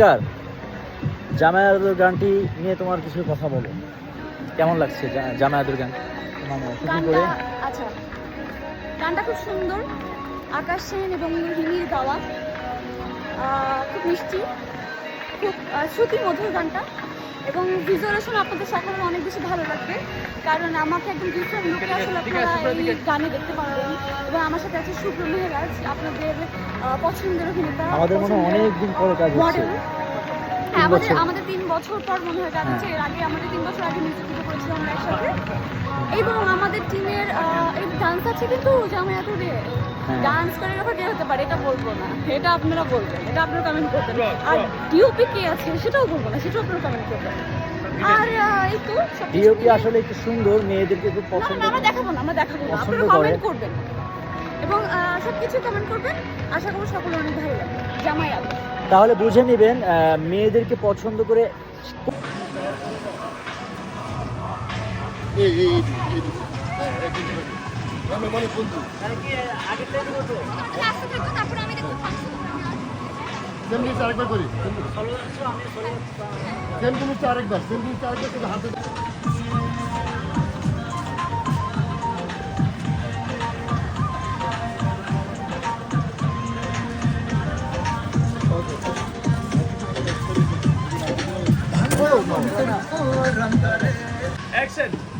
কার জামায়াতুর গানটি নিয়ে তোমার কিছু কথা বলো। কেমন লাগছে জামায়াতুর গান? করে? আচ্ছা গানটা খুব সুন্দর। আকাশ সেন এবং হিমির গাওয়া। খুব মিষ্টি। খুব শ্রুতি মধুর গানটা। এবং ভিজুয়ালেশন আপনাদের সকলের অনেক বেশি ভালো লাগবে। কারণ আমাকে একদম ডিফারেন্ট লুকে আসলে আপনারা এই গানে দেখতে পারবেন এবং আমার সাথে আছে শুভ্র মেহরাজ আপনাদের পছন্দের অভিনেতা আমাদের মনে অনেক দিন পরে কাজ হচ্ছে। মডেল হ্যাঁ আমাদের আমাদের তিন বছর পর মনে হয় কাজ। হচ্ছে। এর আগে আমাদের তিন বছর আগে মিউজিক ভিডিও করেছিলাম আমরা একসাথে। এবং আমাদের টিমের এই ডান্স আছে কিন্তু জামায়াতুরে। ডান্স করে ব্যাপার কে হতে পারে এটা বলব না এটা আপনারা বলবেন এটা আপনারা কমেন্ট করবেন আর ডিওপি কে আছে সেটাও বলব না সেটাও আপনারা কমেন্ট করবেন আর এই তো ডিওপি আসলে একটু সুন্দর মেয়েদেরকে খুব পছন্দ না আমরা দেখাবো না আমরা দেখাবো না পছন্দ আপনারা কমেন্ট করবেন এবং সব কিছু কমেন্ট করবেন আশা করব সকলে অনেক ভালো লাগবে জামায়াত তাহলে বুঝে নেবেন মেয়েদেরকে পছন্দ করে এই এই আমরা মানে বন্ধু আমি সেম জিনিস আরেকবার করি সেম জিনিস আরেকবার সেম জিনিস আরেকবার কিন্তু হাতে Action!